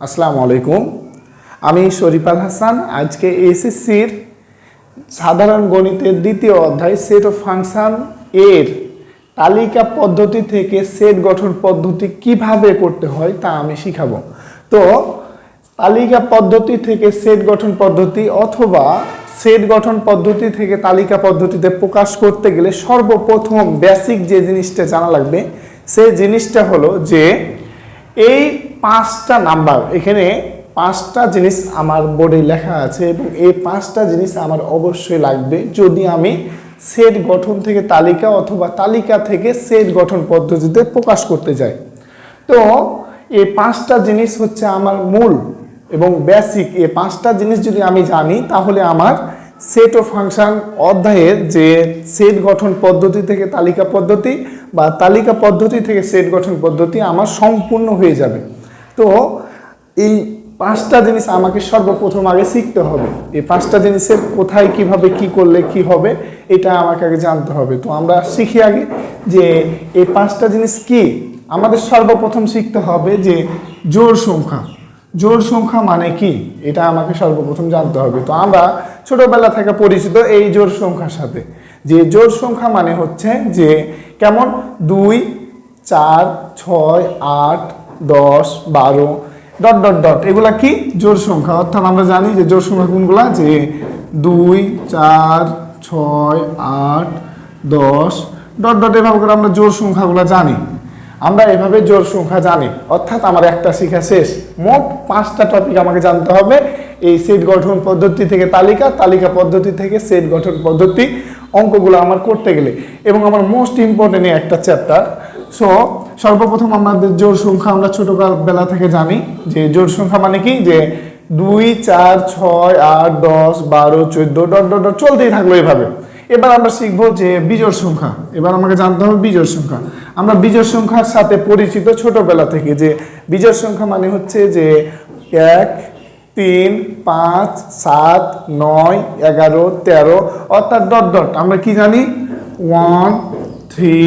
আসসালামু আলাইকুম। আমি শরীফাল হাসান। আজকে এসএসসির সাধারণ গণিতের দ্বিতীয় অধ্যায় সেট অফ ফাংশন এর তালিকা পদ্ধতি থেকে সেট গঠন পদ্ধতি কীভাবে করতে হয় তা আমি শিখাবো। তো, তালিকা পদ্ধতি থেকে সেট গঠন পদ্ধতি অথবা সেট গঠন পদ্ধতি থেকে তালিকা পদ্ধতিতে প্রকাশ করতে গেলে সর্বপ্রথম বেসিক যে জিনিসটা জানা লাগবে, সেই জিনিসটা হলো যে এই পাঁচটা নাম্বার, এখানে পাঁচটা জিনিস আমার বোর্ডে লেখা আছে এবং এই পাঁচটা জিনিস আমার অবশ্যই লাগবে। যদি আমি সেট গঠন থেকে তালিকা অথবা তালিকা থেকে সেট গঠন পদ্ধতিতে প্রকাশ করতে যাই তো এই পাঁচটা জিনিস হচ্ছে আমার মূল এবং বেসিক এই পাঁচটা জিনিস যদি আমি জানি, তাহলে আমার সেট ও ফাংশন অধ্যায়ের যে সেট গঠন পদ্ধতি থেকে তালিকা পদ্ধতি বা তালিকা পদ্ধতি থেকে সেট গঠন পদ্ধতি আমার সম্পূর্ণ হয়ে যাবে। তো এই পাঁচটা জিনিস আমাকে সর্বপ্রথম আগে শিখতে হবে। এই পাঁচটা জিনিসের কোথায় কীভাবে কি করলে কি হবে, এটা আমাকে আগে জানতে হবে। তো আমরা শিখি আগে যে এই পাঁচটা জিনিস কি? আমাদের সর্বপ্রথম শিখতে হবে যে জোর সংখ্যা। জোড় সংখ্যা মানে কি? এটা আমাকে সর্বপ্রথম জানতে হবে। তো আমরা ছোটবেলা থেকে পরিচিত এই জোড় সংখ্যার সাথে। যে জোড় সংখ্যা মানে হচ্ছে যে কেমন? দুই, চার, ছয়, আট, দশ, বারো, ডট ডট ডট। এগুলা কি? জোড় সংখ্যা। অর্থাৎ আমরা জানি যে জোড় সংখ্যা কোনগুলা? যে দুই, চার, ছয়, আট, দশ, ডট ডট, এভাবে করে আমরা জোড় সংখ্যাগুলো জানি। আমরা এভাবে জোর সংখ্যা জানি। অর্থাৎ আমার একটা শিখা শেষ। মোট পাঁচটা টপিক আমাকে জানতে হবে। এই সেট গঠন পদ্ধতি থেকে তালিকা তালিকা পদ্ধতি থেকে সেট গঠন পদ্ধতি অঙ্কগুলো আমার করতে গেলে। এবং আমার মোস্ট ইম্পর্টেন্ট একটা চ্যাপ্টার সো সর্বপ্রথম আমাদের জোর সংখ্যা আমরা ছোটকাল বেলা থেকে জানি। যে জোর সংখ্যা মানে কি? যে দুই, চার, ছয়, আট, দশ, বারো, চোদ্দ, ডট ডট ডট, চলতেই থাকল এভাবে। এবার আমরা শিখব যে বিজোড় সংখ্যা। এবার আমাকে জানতে হবে বিজোড় সংখ্যা। আমরা বিজোড় সংখ্যার সাথে পরিচিত ছোটবেলা থেকে যে বিজোড় সংখ্যা মানে হচ্ছে যে এক, তিন, পাঁচ, সাত, নয়, এগারো, তেরো, অর্থাৎ ডট ডট। আমরা কি জানি? One, three,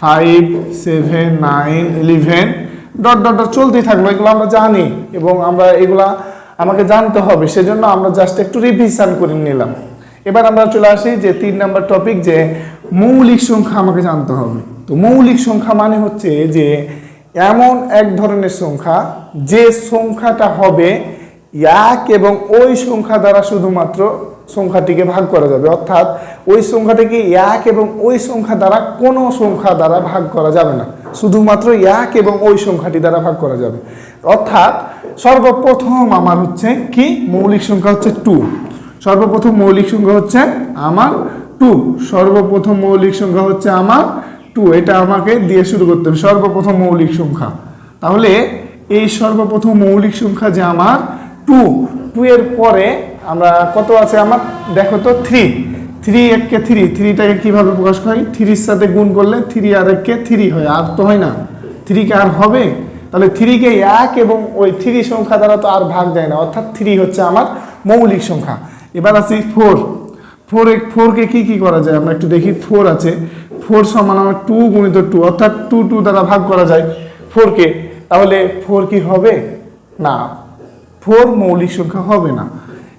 five, seven, nine, eleven. Dot dot dot চলতেই থাকল, এগুলো আমরা জানি এবং আমরা এগুলা আমাকে জানতে হবে, সেজন্য আমরা জাস্ট একটু রিভিশন করে নিলাম। এবার আমরা চলে আসি যে তিন নাম্বার টপিক যে মৌলিক সংখ্যা আমাকে জানতে হবে। তো মৌলিক সংখ্যা মানে হচ্ছে যে এমন এক ধরনের সংখ্যা, যে সংখ্যাটা হবে এক এবং ওই সংখ্যা দ্বারা শুধুমাত্র সংখ্যাটিকে ভাগ করা যাবে। অর্থাৎ ওই সংখ্যাটিকে এক এবং ওই সংখ্যা দ্বারা কোনো সংখ্যা দ্বারা ভাগ করা যাবে না। শুধুমাত্র এক এবং ওই সংখ্যাটি দ্বারা ভাগ করা যাবে। অর্থাৎ সর্বপ্রথম আমার হচ্ছে কি? মৌলিক সংখ্যা হচ্ছে টু সর্বপ্রথম মৌলিক সংখ্যা হচ্ছে আমার টু। সর্বপ্রথম মৌলিক সংখ্যা হচ্ছে আমার টু। এটা আমাকে দিয়ে শুরু করতে হবে, সর্বপ্রথম মৌলিক সংখ্যা। তাহলে এই সর্বপ্রথম মৌলিক সংখ্যা যে আমার টু। টু এর পরে আমরা কত আছে আমার? দেখো তো, থ্রি। থ্রি এককে থ্রি। থ্রিটাকে কীভাবে প্রকাশ করি? থ্রির সাথে গুণ করলে থ্রি আর এককে থ্রি হয়। আর তো হয় না। থ্রিকে আর হবে? তাহলে থ্রিকে এক এবং ওই থ্রি সংখ্যা দ্বারা তো আর ভাগ দেয় না। অর্থাৎ থ্রি হচ্ছে আমার মৌলিক সংখ্যা। এবার আছে ফোর ফোর ফোরকে কি কি করা যায়? আমরা একটু দেখি ফোর আছে। ফোর সমান আমার টু গুণিত টু অর্থাৎ টু টু দ্বারা ভাগ করা যায়। ফোরকে তাহলে ফোর কি হবে? না। ফোর মৌলিক সংখ্যা হবে না।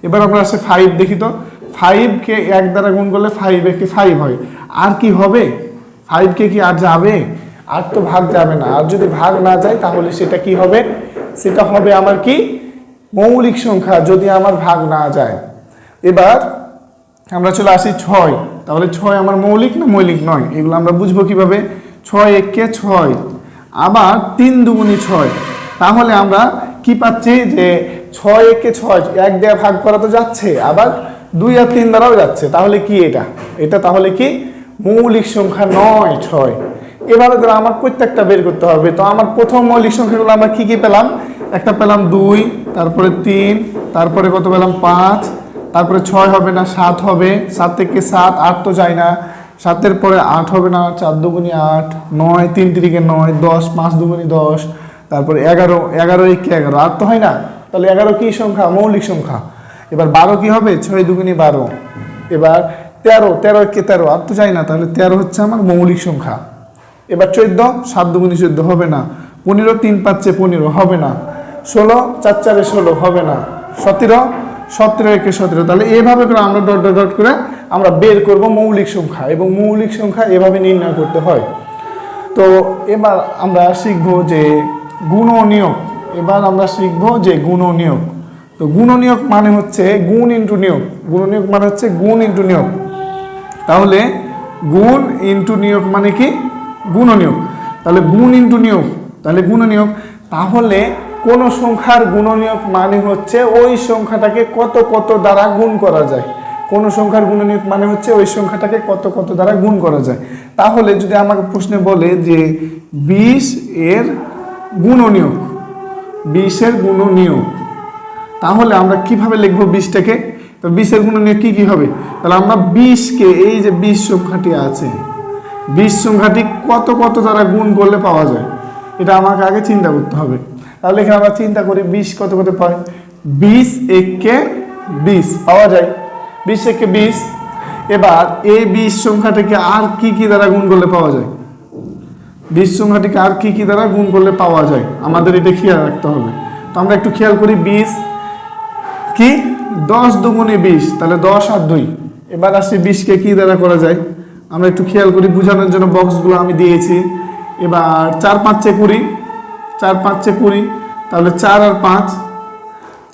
এবার আমরা আসে ফাইভ দেখি তো। ফাইভকে এক দ্বারা গুণ করলে ফাইভ একে ফাইভ হয়। আর কি হবে? ফাইভকে কি আর যাবে? আর তো ভাগ যাবে না। আর যদি ভাগ না যায়, তাহলে সেটা কি হবে? সেটা হবে আমার কি? মৌলিক সংখ্যা। যদি আমার ভাগ না যায় এবার আমরা চলে আসি ছয়। তাহলে ছয় আমার মৌলিক না মৌলিক নয়? এগুলো আমরা বুঝব কীভাবে? ছয় একে ছয়। আবার তিন দুগুণি ছয়। তাহলে আমরা কি পাচ্ছি? যে ছয় একে ছয়, এক দেয়া ভাগ করা তো যাচ্ছে, আবার দুই আর তিন দ্বারাও যাচ্ছে। তাহলে কি এটা? এটা তাহলে কি? মৌলিক সংখ্যা নয়, ছয়। এবারে ধরো আমার প্রত্যেকটা বের করতে হবে। তো আমার প্রথম মৌলিক সংখ্যাগুলো আমরা কি কি পেলাম? একটা পেলাম দুই, তারপরে তিন, তারপরে কত পেলাম? পাঁচ তারপরে ছয় হবে না, সাত হবে। সাত থেকে সাত, আট তো যায় না। সাতের পরে আট হবে না, চার দুগুনি আট, নয়, তিন তিরিকে নয়, দশ, পাঁচ দুগুনি দশ, তারপরে এগারো এগারো একে এগারো। আট তো হয় না? তাহলে এগারো কি সংখ্যা? মৌলিক সংখ্যা। এবার বারো কি হবে? ছয় দুগুনি বারো। এবার তেরো তেরো একে তেরো আর তো যায় না। তাহলে তেরো হচ্ছে আমার মৌলিক সংখ্যা। এবার চোদ্দ, সাত দুগুনি চোদ্দ হবে না। পনেরো, তিন পাচ্ছে পনেরো হবে না। ষোলো, চার চারে ষোলো হবে না। সতেরো সতেরো, একে সতেরো। তাহলে এভাবে করে আমরা ডট ডট ডট করে আমরা বের করব মৌলিক সংখ্যা এবং মৌলিক সংখ্যা এভাবে নির্ণয় করতে হয়। তো এবার আমরা শিখব যে গুণ নিয়োগ এবার আমরা শিখব যে গুণ নিয়োগ তো গুণ নিয়োগ মানে হচ্ছে গুণ ইন্টু নিয়োগ। গুণ নিয়োগ মানে হচ্ছে গুণ ইন্টু নিয়োগ। তাহলে গুণ ইন্টু নিয়োগ মানে কি? গুণ নিয়োগ তাহলে গুণ ইন্টু নিয়োগ। তাহলে গুণ নিয়োগ তাহলে কোন সংখ্যার গুণনীয়ক মানে হচ্ছে ওই সংখ্যাটাকে কত কত দ্বারা গুণ করা যায়। কোন সংখ্যার গুণনীয়ক মানে হচ্ছে ওই সংখ্যাটাকে কত কত দ্বারা গুণ করা যায়। তাহলে যদি আমাকে প্রশ্নে বলে যে বিশ এর গুণনীয়ক বিশের গুণনীয়ক, তাহলে আমরা কীভাবে লিখব বিশটাকে? তো বিশের গুণনীয়ক কি কি হবে? তাহলে আমরা বিশকে, এই যে বিশ সংখ্যাটি আছে, বিশ সংখ্যাটি কত কত দ্বারা গুণ করলে পাওয়া যায়? এটা আমাকে আগে চিন্তা করতে হবে। তাহলে এখানে আমরা চিন্তা করি বিশ কত কত পাই? বিশ এককে বিশ। পাওয়া যায়? বিশ একে বিশ। এবার এই বিশ সংখ্যাটাকে আর কি কি দ্বারা গুণ করলে পাওয়া যায়? বিশ সংখ্যাটিকে আর কি কি দ্বারা গুণ করলে পাওয়া যায়? আমাদের এটা খেয়াল রাখতে হবে। তো আমরা একটু খেয়াল করি বিশ। কি? দশ দুগুণে বিশ, তাহলে দশ আর দুই। এবার আসি বিশকে কি দ্বারা করা যায়? আমরা একটু খেয়াল করি, বোঝানোর জন্য বক্সগুলো আমি দিয়েছি। এবার চার পাঁচে কুড়ি। চার পাঁচে কুড়ি তাহলে চার আর পাঁচ,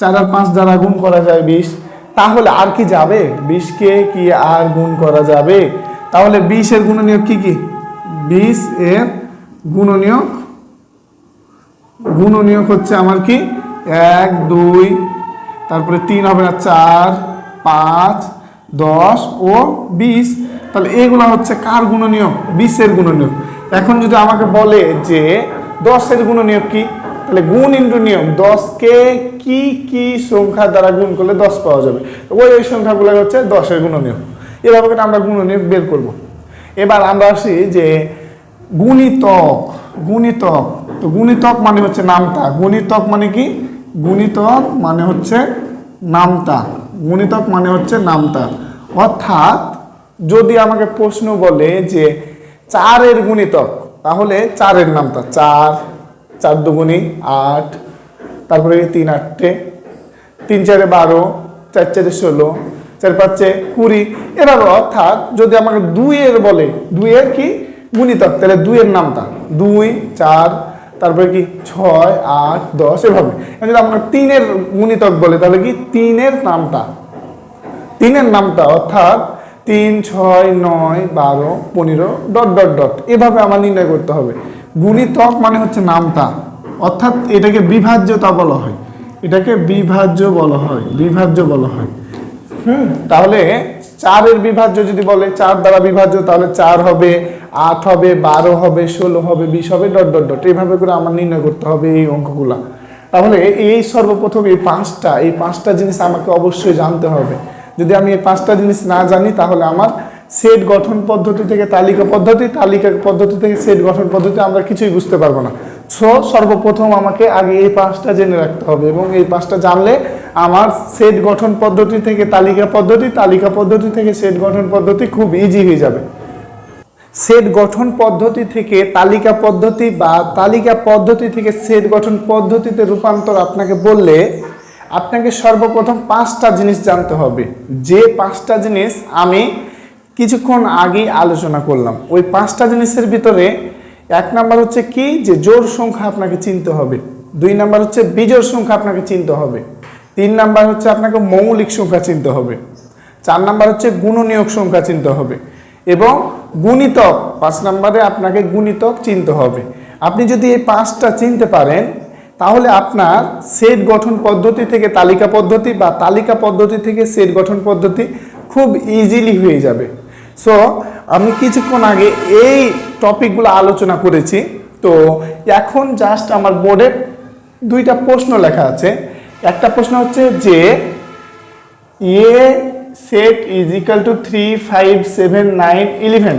চার আর পাঁচ দ্বারা গুণ করা যায় বিশ, তাহলে আর কি যাবে? বিশকে কি আর গুণ করা যাবে? তাহলে বিশের গুণনীয়ক কি কি? বিশ এর গুণনীয়ক গুণনীয়ক হচ্ছে আমার কি? এক, দুই, তারপরে তিন হবে না, চার, পাঁচ, দশ ও বিশ, তাহলে এগুলো হচ্ছে কার গুণনীয়ক? বিশের গুণনীয়ক। এখন যদি আমাকে বলে যে দশের গুণনীয়ক কি? তাহলে গুণ ইন্টু নিয়ম দশকে কি কি সংখ্যা দ্বারা গুণ করলে দশ পাওয়া যাবে। ওই ওই সংখ্যাগুলো হচ্ছে দশের গুণনীয়ক এভাবে করে আমরা গুণনীয়ক বের করব। এবার আমরা আসি যে গুণিতক গুণিতক। তো গুণিতক মানে হচ্ছে নামতা। গুণিতক মানে কি? গুণিতক মানে হচ্ছে নামতা। গুণিতক মানে হচ্ছে নামতা। অর্থাৎ যদি আমাকে প্রশ্ন বলে যে চারের গুণিতক তাহলে চারের নামতা চার চার দুগুণি আট, তারপরে তিন আটটে তিন চারে বারো, চার চারে ষোলো, চার পাঁচে কুড়ি। এভাবে অর্থাৎ যদি আমাকে দুইয়ের বলে, দুইয়ের কি গুণিতক, তাহলে দুইয়ের নামটা, দুই, চার, তারপরে কি ছয়, আট, দশ, এভাবে। যদি আমরা তিনের গুণিতক বলে, তাহলে কি তিনের নামটা? তিনের নামটা অর্থাৎ তিন, ছয়, নয়, বারো, পনেরো, ডট ডট ডট। এভাবে আমার নির্ণয় করতে হবে। গুণিতক মানে হচ্ছে নামতা। অর্থাৎ এটাকে বিভাজ্যতা বলা হয়। এটাকে বিভাজ্য বলা হয়। বিভাজ্য বলা হয়। হুম, তাহলে চারের বিভাজ্য যদি বলে, চার দ্বারা বিভাজ্য, তাহলে চার হবে, আট হবে, বারো হবে, ষোলো হবে, বিশ হবে, ডট ডট ডট। এইভাবে করে আমার নির্ণয় করতে হবে এই অঙ্কগুলা। তাহলে এই সর্বপ্রথম এই পাঁচটা এই পাঁচটা জিনিস আমাকে অবশ্যই জানতে হবে। যদি আমি এই পাঁচটা জিনিস না জানি, তাহলে আমার সেট গঠন পদ্ধতি থেকে তালিকা পদ্ধতি তালিকা পদ্ধতি থেকে সেট গঠন পদ্ধতি আমরা কিছুই বুঝতে পারব না। সো, সর্বপ্রথম আমাকে আগে এই পাঁচটা জেনে রাখতে হবে এবং এই পাঁচটা জানলে আমার সেট গঠন পদ্ধতি থেকে তালিকা পদ্ধতি তালিকা পদ্ধতি থেকে সেট গঠন পদ্ধতি খুব ইজি হয়ে যাবে। সেট গঠন পদ্ধতি থেকে তালিকা পদ্ধতি বা তালিকা পদ্ধতি থেকে সেট গঠন পদ্ধতিতে রূপান্তর আপনাকে বললে আপনাকে সর্বপ্রথম পাঁচটা জিনিস জানতে হবে। যে পাঁচটা জিনিস আমি কিছুক্ষণ আগেই আলোচনা করলাম। ওই পাঁচটা জিনিসের ভিতরে এক নাম্বার হচ্ছে কি? যে জোর সংখ্যা আপনাকে চিনতে হবে। দুই নাম্বার হচ্ছে বিজোর সংখ্যা আপনাকে চিনতে হবে। তিন নাম্বার হচ্ছে আপনাকে মৌলিক সংখ্যা চিনতে হবে। চার নাম্বার হচ্ছে গুণনীয়ক সংখ্যা চিনতে হবে। এবং গুণিতক, পাঁচ নাম্বারে আপনাকে গুণিতক চিনতে হবে। আপনি যদি এই পাঁচটা চিনতে পারেন তাহলে আপনার সেট গঠন পদ্ধতি থেকে তালিকা পদ্ধতি বা তালিকা পদ্ধতি থেকে সেট গঠন পদ্ধতি খুব ইজিলি হয়ে যাবে। সো আমি কিছুক্ষণ আগে এই টপিকগুলো আলোচনা করেছি। তো এখন জাস্ট আমার বোর্ডে দুইটা প্রশ্ন লেখা আছে। একটা প্রশ্ন হচ্ছে যে A set is equal to three five seven nine eleven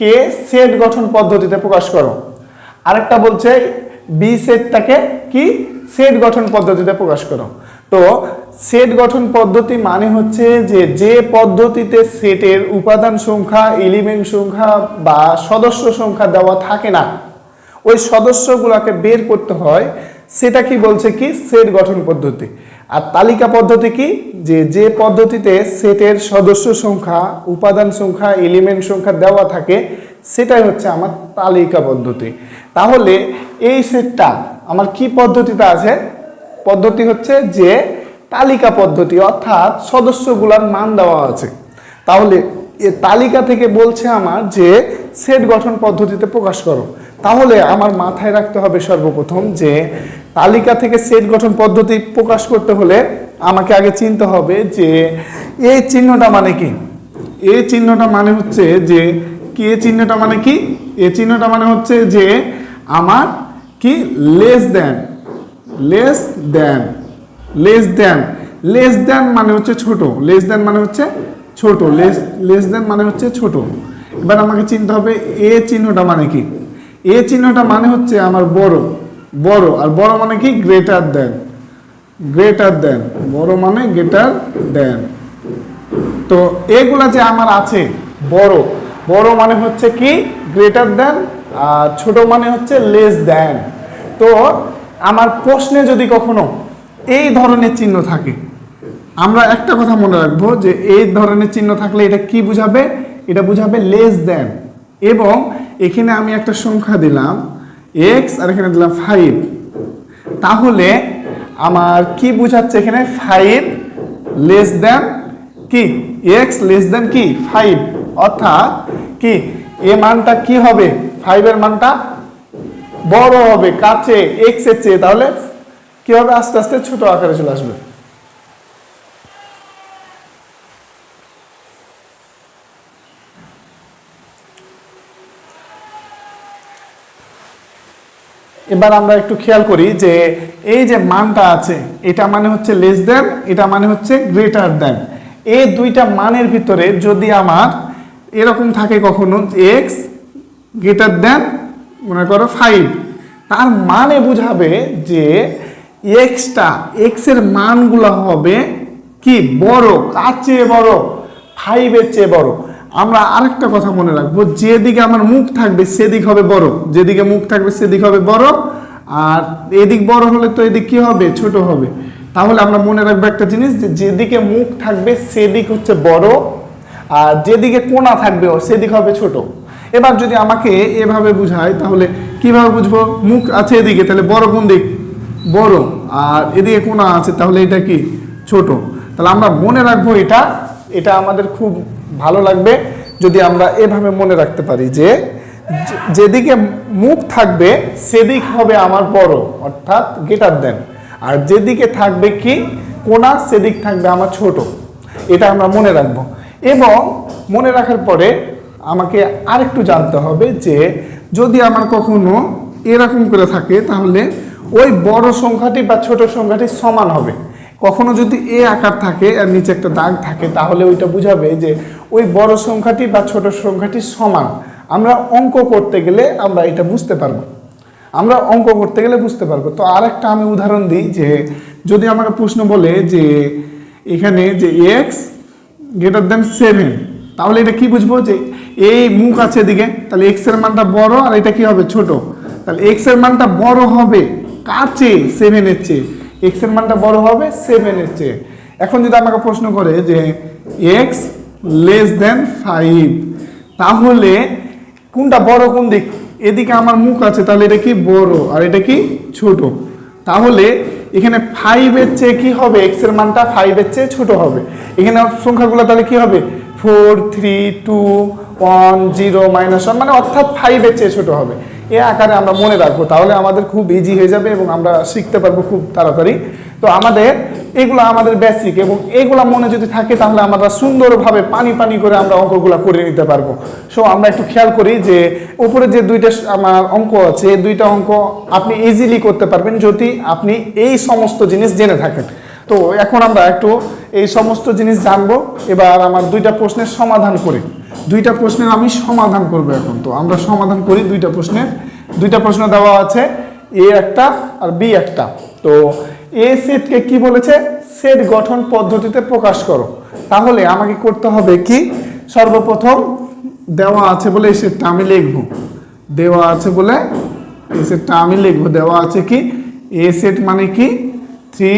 K set গঠন পদ্ধতিতে প্রকাশ করো? আরেকটা বলছে বি সেটটাকে কি? সেট গঠন পদ্ধতিতে প্রকাশ করো। তো সেট গঠন পদ্ধতি মানে হচ্ছে যে যে পদ্ধতিতে সেটের উপাদান সংখ্যা এলিমেন্ট সংখ্যা বা সদস্য সংখ্যা দেওয়া থাকে না, ওই সদস্যগুলোকে বের করতে হয়, সেটা কি বলছে কি? সেট গঠন পদ্ধতি। আর তালিকা পদ্ধতি কি? যে যে পদ্ধতিতে সেটের সদস্য সংখ্যা, উপাদান সংখ্যা এলিমেন্ট সংখ্যা দেওয়া থাকে সেটাই হচ্ছে আমার তালিকা পদ্ধতি তাহলে এই সেটটা আমার কি পদ্ধতিতে আছে? পদ্ধতি হচ্ছে যে তালিকা পদ্ধতি, অর্থাৎ সদস্যগুলার মান দেওয়া আছে। তাহলে এ তালিকা থেকে বলছে আমার যে সেট গঠন পদ্ধতিতে প্রকাশ করো। তাহলে আমার মাথায় রাখতে হবে সর্বপ্রথম যে তালিকা থেকে সেট গঠন পদ্ধতি প্রকাশ করতে হলে আমাকে আগে চিনতে হবে যে এই চিহ্নটা মানে কি? এই চিহ্নটা মানে হচ্ছে যে কি? এ চিহ্নটা মানে কি? এ চিহ্নটা মানে হচ্ছে যে আমার কি? Less than less than less than less than মানে হচ্ছে ছোট লেস দেন মানে হচ্ছে ছোট লেস লেস দেন মানে হচ্ছে ছোট। এবার আমাকে চিনতে হবে এ চিহ্নটা মানে কি? এ চিহ্নটা মানে হচ্ছে আমার বড় বড়, আর বড় মানে কি? গ্রেটার দেন গ্রেটার দেন বড় মানে গ্রেটার দেন তো এগুলা যে আমার আছে, বড় বড় মানে হচ্ছে কি? গ্রেটার দেন আর ছোট মানে হচ্ছে লেস দেন তো আমার প্রশ্নে যদি কখনো এই ধরনের চিহ্ন থাকে, আমরা একটা কথা মনে রাখব যে এই ধরনের চিহ্ন থাকলে এটা কি বুঝাবে? এটা বুঝাবে লেস দেন এবং এখানে আমি একটা সংখ্যা দিলাম এক্স আর এখানে দিলাম ফাইভ তাহলে আমার কি বুঝাচ্ছে এখানে? ফাইভ লেস দেন কি? এক্স লেস দেন কি? ফাইভ অর্থাৎ কি? এ মানটা কি হবে? ফাইভের মানটা বড় হবে, কাছে এক্সের চেয়ে। তাহলে কি হবে? আস্তে আস্তে ছোট আকারে চলে আসবে। এবার আমরা একটু খেয়াল করি যে এই যে মানটা আছে, এটা মানে হচ্ছে লেস দেন এটা মানে হচ্ছে গ্রেটার দেন এই দুইটা মানের ভিতরে যদি আমার এরকম থাকে কখনো এক্স গ্রেটার দেন মনে করো ফাইভ তার মানে বুঝাবে যে এক্সটা এক্সের মানগুলো হবে কি? বড়। কার চেয়ে বড়? ফাইভের চেয়ে বড়। আমরা আরেকটা কথা মনে রাখব, যেদিকে আমার মুখ থাকবে সেদিক হবে বড়। যেদিকে মুখ থাকবে সেদিক হবে বড়। আর এদিক বড় হলে তো এদিক কি হবে? ছোট হবে। তাহলে আমরা মনে রাখব একটা জিনিস যে যেদিকে মুখ থাকবে সেদিক হচ্ছে বড়। আর যেদিকে কোনা থাকবে, সেদিক হবে ছোট। এবার যদি আমাকে এভাবে বুঝায়, তাহলে কীভাবে বুঝব? মুখ আছে এদিকে, তাহলে বড় কোন দিক? বড়। আর এদিকে কোনা আছে, তাহলে এটা কি? ছোট। তাহলে আমরা মনে রাখব এটা এটা আমাদের খুব ভালো লাগবে যদি আমরা এভাবে মনে রাখতে পারি যে, যেদিকে মুখ থাকবে, সেদিক হবে আমার বড়, অর্থাৎ গেটার দেন আর যেদিকে থাকবে কি? কোনা, সেদিক থাকবে আমার ছোট। এটা আমরা মনে রাখব। এবং মনে রাখার পরে আমাকে আরেকটু জানতে হবে যে যদি আমার কখনো এরকম করে থাকে, তাহলে ওই বড় সংখ্যাটি বা ছোট সংখ্যাটি সমান হবে। কখনো যদি এ আকার থাকে আর নিচে একটা দাগ থাকে, তাহলে ওইটা বুঝাবে যে ওই বড় সংখ্যাটি বা ছোট সংখ্যাটি সমান। আমরা অঙ্ক করতে গেলে আমরা এটা বুঝতে পারব। আমরা অঙ্ক করতে গেলে বুঝতে পারব। তো আরেকটা আমি উদাহরণ দিই যে, যদি আমাকে প্রশ্ন বলে যে, এখানে যে এক্স গ্রেটার দেন সেভেন তাহলে এটা কি বুঝব যে এই মুখ আছে এদিকে, তাহলে এক্সের মানটা বড় আর এটা কি হবে ছোট। তাহলে এক্সের মানটা বড় হবে কার চেয়ে? সেভেনের চেয়ে। এক্সের মানটা বড় হবে সেভেনের চেয়ে। এখন যদি আমাকে প্রশ্ন করে যে এক্স লেস দেন ফাইভ তাহলে কোনটা বড় কোন দিক? এদিকে আমার মুখ আছে, তাহলে এটা কি বড় আর এটা কি ছোট? তাহলে এখানে ফাইভের চেয়ে কী হবে? এক্সের মানটা ফাইভের চেয়ে ছোট হবে। এখানে সংখ্যাগুলো তাহলে কি হবে? Four three two one zero minus one মানে অর্থাৎ ফাইভের চেয়ে ছোট হবে। এ আকারে আমরা মনে রাখব। তাহলে আমাদের খুব ইজি হয়ে যাবে এবং আমরা শিখতে পারব খুব তাড়াতাড়ি। তো আমাদের এগুলো আমাদের বেসিক এবং এগুলো মনে যদি থাকে তাহলে আমরা সুন্দরভাবে পানি পানি করে আমরা অঙ্কগুলো করে নিতে পারব। সো আমরা একটু খেয়াল করি যে উপরে যে দুইটা আমার অঙ্ক আছে দুইটা অঙ্ক আপনি ইজিলি করতে পারবেন যদি আপনি এই সমস্ত জিনিস জেনে থাকেন। তো, এখন আমরা একটু এই সমস্ত জিনিস জানব, এবার আমার দুইটা প্রশ্নের সমাধান করি। দুইটা প্রশ্নের আমি সমাধান করব এখন তো, আমরা সমাধান করি দুইটা প্রশ্নের। দুইটা প্রশ্ন দেওয়া আছে, এ একটা আর বি একটা। তো এ সেটকে কি বলেছে? সেট গঠন পদ্ধতিতে প্রকাশ করো। তাহলে আমাকে করতে হবে কি? সর্বপ্রথম দেওয়া আছে বলে এই সেটটা আমি লিখব। দেওয়া আছে বলে এই সেটটা আমি লিখব। দেওয়া আছে কি? এ সেট মানে কি? থ্রি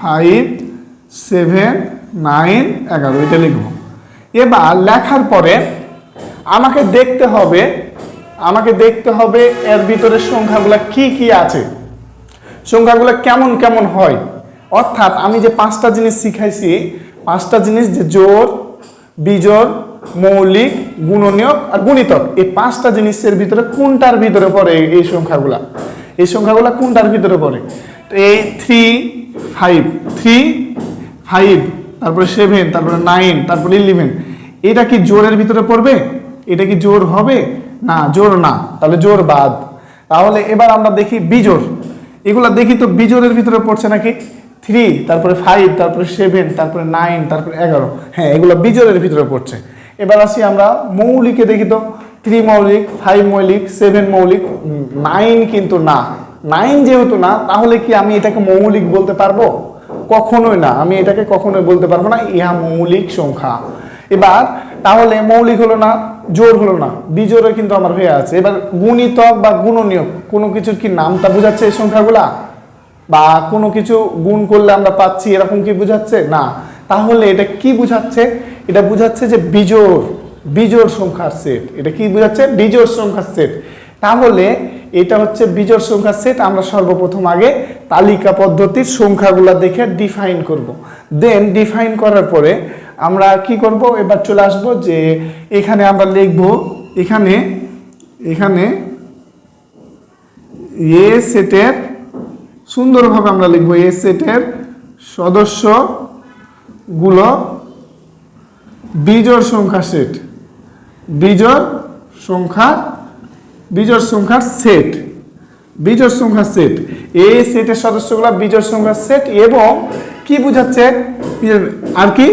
ফাইভ সেভেন নাইন এগারো। এটা লিখব। এবার লেখার পরে আমাকে দেখতে হবে, আমাকে দেখতে হবে এর ভিতরে সংখ্যাগুলো কি কি আছে। সংখ্যাগুলো কেমন কেমন হয়? অর্থাৎ আমি যে পাঁচটা জিনিস শিখাইছি, পাঁচটা জিনিস যে জোর বিজোড় মৌলিক গুণনীয় আর গুণিতক, এই পাঁচটা জিনিসের ভিতরে কোনটার ভিতরে পড়ে এই- সংখ্যাগুলা? এই সংখ্যাগুলা কোনটার ভিতরে পড়ে? তো এই থ্রি ফাইভ থ্রি ফাইভ তারপরে সেভেন তারপরে নাইন তারপরে ইলেভেন এটা কি জোরের ভিতরে পড়বে? এটা কি জোর হবে? না, জোর না, তাহলে জোর বাদ। তাহলে এবার আমরা দেখি বিজোড় এগুলা দেখি তো বিজোড়ের ভিতরে পড়ছে নাকি? থ্রি তারপরে ফাইভ তারপরে সেভেন তারপরে নাইন তারপরে এগারো। হ্যাঁ এগুলো বিজোড়ের ভিতরে পড়ছে। এবার আসি আমরা মৌলিকে দেখি তো। থ্রি মৌলিক ফাইভ মৌলিক সেভেন মৌলিক নাইন কিন্তু না। নাইন যেহেতু না, তাহলে কি আমি এটাকে মৌলিক বলতে পারব? কখনোই না। আমি এটাকে কখনোই বলতে পারব না। ইহা মৌলিক সংখ্যা। এবার, তাহলে মৌলিক হলো না, জোর হলো না বিজোড়ও কিন্তু আমার হয়ে আছে। এবার গুণিতক বা গুণনীয়ক, কোনো কিছুর কি নামটা বোঝাচ্ছে এই সংখ্যাগুলা? বা কোনো কিছু গুণ করলে আমরা পাচ্ছি, এরকম কি বোঝাচ্ছে? না। তাহলে এটা কি বোঝাচ্ছে? এটা বোঝাচ্ছে যে বিজোড় বিজোড় সংখ্যার সেট এটা কি বোঝাচ্ছে? বিজোড় সংখ্যার সেট তাহলে এটা হচ্ছে বিজোড় সংখ্যার সেট আমরা সর্বপ্রথম আগে তালিকা পদ্ধতির সংখ্যাগুলো দেখে ডিফাইন করব। দেন ডিফাইন করার পরে আমরা কি করব? এবার চলে আসব যে এখানে আমরা লিখব, এখানে এখানে এ সেটের সুন্দরভাবে আমরা লিখব এ সেটের সদস্যগুলো বিজোড় সংখ্যা সেট বিজোড় সংখ্যা বিজোড় সংখ্যার সেট বিজোড় সংখ্যা সেট এই সেটের সদস্যগুলো বিজোড় সংখ্যা সেট এবং কি বোঝাচ্ছে? আর কি?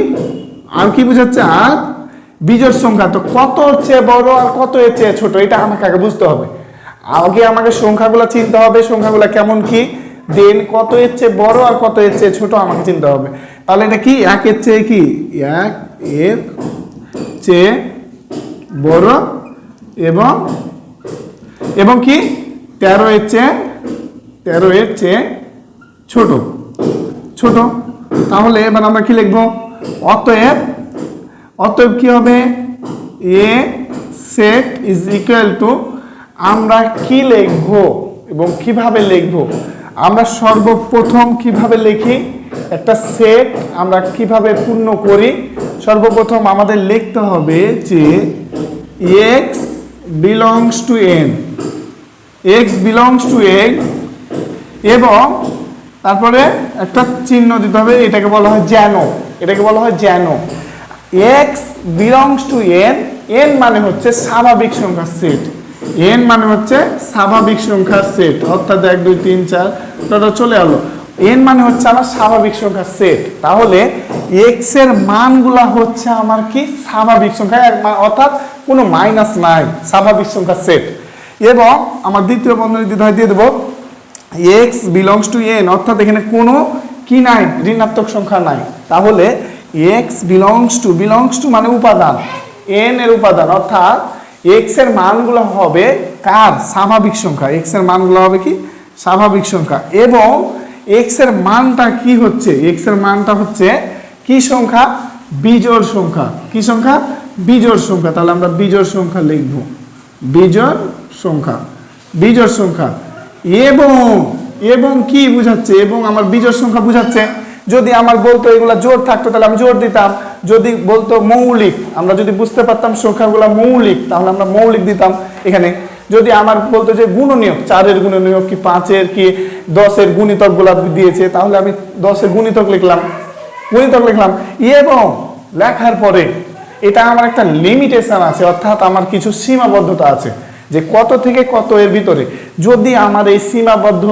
আর কি বোঝাচ্ছে? আর বিজোড় সংখ্যা। তো কত চেয়ে বড় আর কত এর চেয়ে ছোট? এটা আমাকে আগে বুঝতে হবে। আগে আমাকে সংখ্যাগুলো চিনতে হবে। সংখ্যাগুলো কেমন কি? দেন কত এর চেয়ে বড় আর কত এর চেয়ে ছোট আমাকে চিনতে হবে। তাহলে এটা কি? একের চেয়ে কি? এক এর চেয়ে বড় এবং এবং কি? তেরো এর চেয়ে তেরো এর চেয়ে ছোট। ছোট। তাহলে এবার আমরা কি লিখব? অতএব অতএব কি হবে? A set is equal to আমরা কি লিখব এবং কীভাবে লিখব? আমরা সর্বপ্রথম কীভাবে লিখি? একটা সেট আমরা কীভাবে পূর্ণ করি? সর্বপ্রথম আমাদের লিখতে হবে যে x belongs to N. X belongs to x এবং তারপরে একটা চিহ্ন দিতে হবে, এটাকে বলা হয় যেন এটাকে বলা হয় যেন x belongs to N N মানে হচ্ছে স্বাভাবিক সংখ্যার সেট এন মানে হচ্ছে স্বাভাবিক সংখ্যার সেট অর্থাৎ এক, দুই, তিন, চার টোটাল চলে এলো। এন মানে হচ্ছে আমার স্বাভাবিক সংখ্যার সেট তাহলে এক্সের মানগুলা হচ্ছে আমার কি? স্বাভাবিক সংখ্যা অর্থাৎ কোনো মাইনাস নাই, স্বাভাবিক সংখ্যার সেট এবং আমার দ্বিতীয় বন্ধনী দিতে হয় দিয়ে দেবো। এক্স বিলংস টু এন অর্থাৎ এখানে কোনো কি নাই, ঋণাত্মক সংখ্যা নাই। তাহলে x belongs to belongs to মানে উপাদান। এন এর উপাদান, অর্থাৎ এক্সের মানগুলো হবে কার? স্বাভাবিক সংখ্যা। এক্সের মানগুলো হবে কি? স্বাভাবিক সংখ্যা। এবং এক্সের মানটা কি হচ্ছে? এক্সের মানটা হচ্ছে কি সংখ্যা? বিজোড় সংখ্যা। কি সংখ্যা? বিজোড় সংখ্যা। তাহলে আমরা বিজোড় সংখ্যা লিখব। বিজোড় সংখ্যা, বিজোড় সংখ্যা। এবং এবং কি বুঝাচ্ছে? এবং আমার বিজোড় সংখ্যা বুঝাচ্ছে, যদি আমার বলতো এগুলা জোর থাকতো, তাহলে আমি জোর দিতাম। যদি বলতো মৌলিক, আমরা যদি বুঝতে পারতাম সংখ্যাগুলো মৌলিক, তাহলে আমরা মৌলিক দিতাম এখানে। যদি আমার বলতো যে গুণনীয়ক, চারের গুণনীয়ক কি, পাঁচের কি, দশের গুণিতকগুলা দিয়েছে, তাহলে আমি দশের গুণিতক লিখলাম। গুণিতক লিখলাম। এবং লেখার পরে, এটা আমার একটা লিমিটেশন আছে, অর্থাৎ আমার কিছু সীমাবদ্ধতা আছে। যে কত থেকে কত এর ভিতরে। যদি আমার এই সীমাবদ্ধ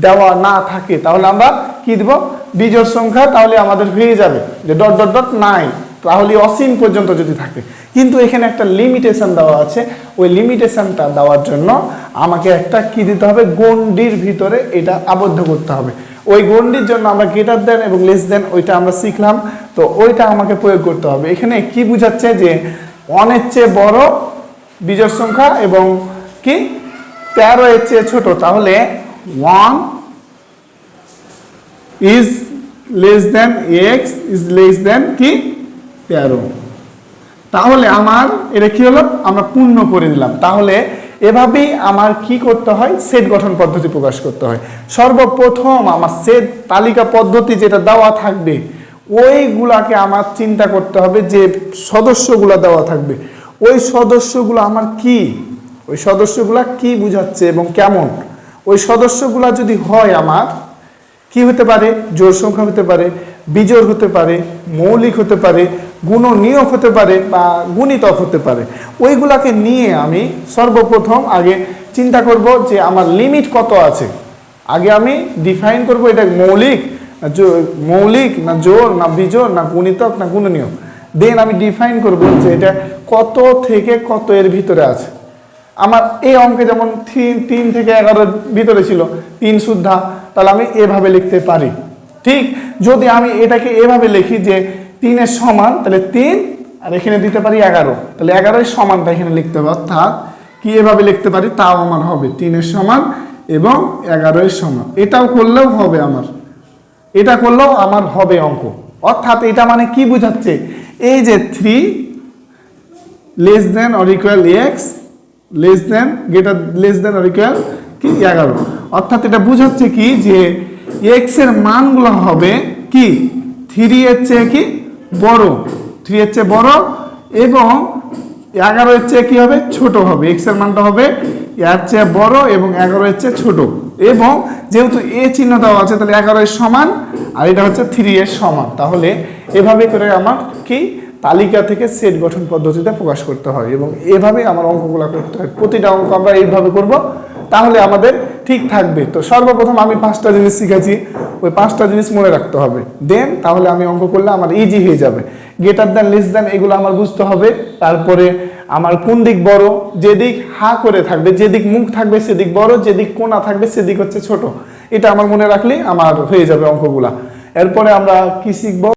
দেওয়া না থাকে, তাহলে আমরা কি দেব? বিজোড় সংখ্যা তাহলে আমাদের হয়ে যাবে। যে ডট ডট ডট, নাই। তাহলে অসীম পর্যন্ত যদি থাকে। কিন্তু এখানে একটা লিমিটেশন দেওয়া আছে। ওই লিমিটেশনটা দেওয়ার জন্য আমাকে একটা কি দিতে হবে? গণ্ডির ভিতরে এটা আবদ্ধ করতে হবে। ওই গণ্ডির জন্য আমরা গ্রেটার দেন এবং লেস দেন ওইটা আমরা শিখলাম। তো ওইটা আমাকে প্রয়োগ করতে হবে। এখানে কি বুঝাচ্ছে? যে অনেক চেয়ে বড় বিজোড় সংখ্যা এবং কি? তেরো এর চেয়ে ছোট, তাহলে one is less than x is less than কি? তেরো। তাহলে আমার, এটা কি হলো? আমরা পূর্ণ করে দিলাম। তাহলে এভাবেই আমার কি করতে হয়? সেট গঠন পদ্ধতি প্রকাশ করতে হয়। সর্বপ্রথম আমার সেট তালিকা পদ্ধতি যেটা দেওয়া থাকবে, ওইগুলাকে আমার চিন্তা করতে হবে যে সদস্যগুলো দেওয়া থাকবে। ওই সদস্যগুলো আমার কি? ওই সদস্যগুলা কি বুঝাচ্ছে এবং কেমন? ওই সদস্যগুলা যদি হয় আমার, কি হতে পারে? জোর সংখ্যা হতে পারে, বিজোড় হতে পারে, মৌলিক হতে পারে, গুণনীয়ক হতে পারে বা গুণিতক হতে পারে। ওইগুলাকে নিয়ে আমি সর্বপ্রথম আগে চিন্তা করব যে আমার লিমিট কত আছে। আগে আমি ডিফাইন করব এটা মৌলিক মৌলিক, না জোর, না বিজোড়, না গুণিতক, না গুণনীয়ক। দেন আমি ডিফাইন করব যে এটা কত থেকে কত এর ভিতরে আছে। আমার এই অঙ্কে যেমন তিন থেকে এগারোর ভিতরে ছিল, তিন শুদ্ধা, তাহলে আমি এভাবে লিখতে পারি। ঠিক? যদি আমি এটাকে এভাবে লিখি যে তিনের সমান, তাহলে তিন, আর এখানে দিতে পারি এগারো। তাহলে এগারোই সমানটা এখানে লিখতে হবে, অর্থাৎ কি এভাবে লিখতে পারি? তাও আমার হবে তিনের সমান এবং এগারোই সমান। এটাও করলেও হবে আমার। এটা করলেও আমার হবে অঙ্ক। অর্থাৎ এটা মানে কি বোঝাচ্ছে? এই যে three less than or equal x less than greater less than or equal কি? এগারো। অর্থাৎ এটা বুঝাচ্ছে কি যে এক্সের মানগুলো হবে কি? থ্রি এর চেয়ে কি? বড়। থ্রি এর চেয়ে বড় এবং এগারো এর চেয়ে কী হবে? ছোট হবে। এক্সের মানটা হবে এর চেয়ে বড় এবং এগারো এর চেয়ে ছোট। এবং যেহেতু এ চিহ্ন দেওয়া আছে, তাহলে এগারো এর সমান আর এটা হচ্ছে থ্রি এর সমান। তাহলে এভাবে করে আমার কি? তালিকা থেকে সেট গঠন পদ্ধতিতে প্রকাশ করতে হয় এবং এভাবে আমার অঙ্কগুলো করতে হয়। প্রতিটা অঙ্ক আমরা এইভাবে করব। তাহলে আমাদের ঠিক থাকবে। তো সর্বপ্রথম আমি পাঁচটা জিনিস শিখেছি, ওই পাঁচটা জিনিস মনে রাখতে হবে। দেন তাহলে আমি অঙ্ক করলে আমার ইজি হয়ে যাবে। গেটার দেন লেস দেন এগুলো আমার বুঝতে হবে। তারপরে আমার কোন দিক বড়? যেদিক হা করে থাকবে, যেদিক মুখ থাকবে সেদিক বড়, যেদিক কোনা থাকবে সেদিক হচ্ছে ছোট। এটা আমার মনে রাখলেই আমার হয়ে যাবে অঙ্কগুলা। এরপরে আমরা কি শিখব?